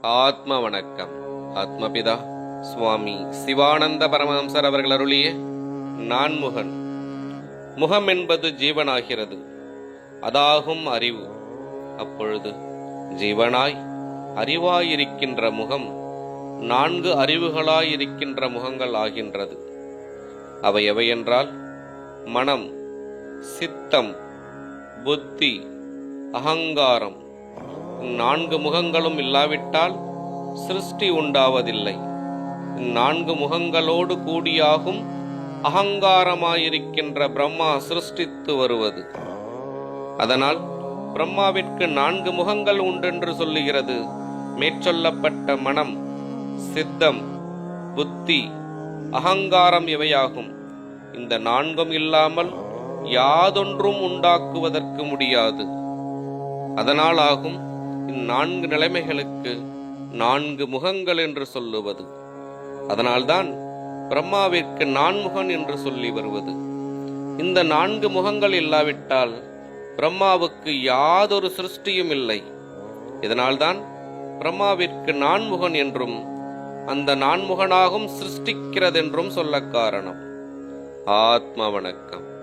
ஆத்ம வணக்கம் ஆத்மபிதா சுவாமி சிவானந்த பரமஹம்சர் அவர்கள் அருளிய நான்முகன். முகம் என்பது ஜீவனாகிறது. அதாகும் அறிவு. அப்பொழுது ஜீவனாய் அறிவாயிருக்கின்ற முகம் நான்கு அறிவுகளாயிருக்கின்ற முகங்கள் ஆகின்றது. அவை எவையென்றால் மனம் சித்தம் புத்தி அகங்காரம் நான்கு முகங்களும் இல்லாவிட்டால் சிருஷ்டி உண்டாவதில்லை. நான்கு முகங்களோடு கூடியாகும் அகங்காரமாயிருக்கின்ற பிரம்மா சிருஷ்டித்து வருவது. அதனால் பிரம்மாவிற்கு நான்கு முகங்கள் உண்டென்று சொல்லுகிறது. மேற்சொல்லப்பட்ட மனம் சித்தம் புத்தி அகங்காரம் இவையாகும். இந்த நான்கும் இல்லாமல் யாதொன்றும் உண்டாக்குவதற்கு முடியாது. அதனால் ஆகும் நான்கு நிலைமைகளுக்கு நான்கு முகங்கள் என்று சொல்லுவது. அதனால்தான் பிரம்மாவிற்கு நான்முகன் என்று சொல்லி வருவது. இந்த நான்கு முகங்கள் இல்லாவிட்டால் பிரம்மாவுக்கு யாதொரு சிருஷ்டியும் இல்லை. இதனால்தான் பிரம்மாவிற்கு நான்முகன் என்றும் அந்த நான்முகனாகும் சிருஷ்டிக்கிறதென்றும் சொல்ல காரணம். ஆத்ம வணக்கம்.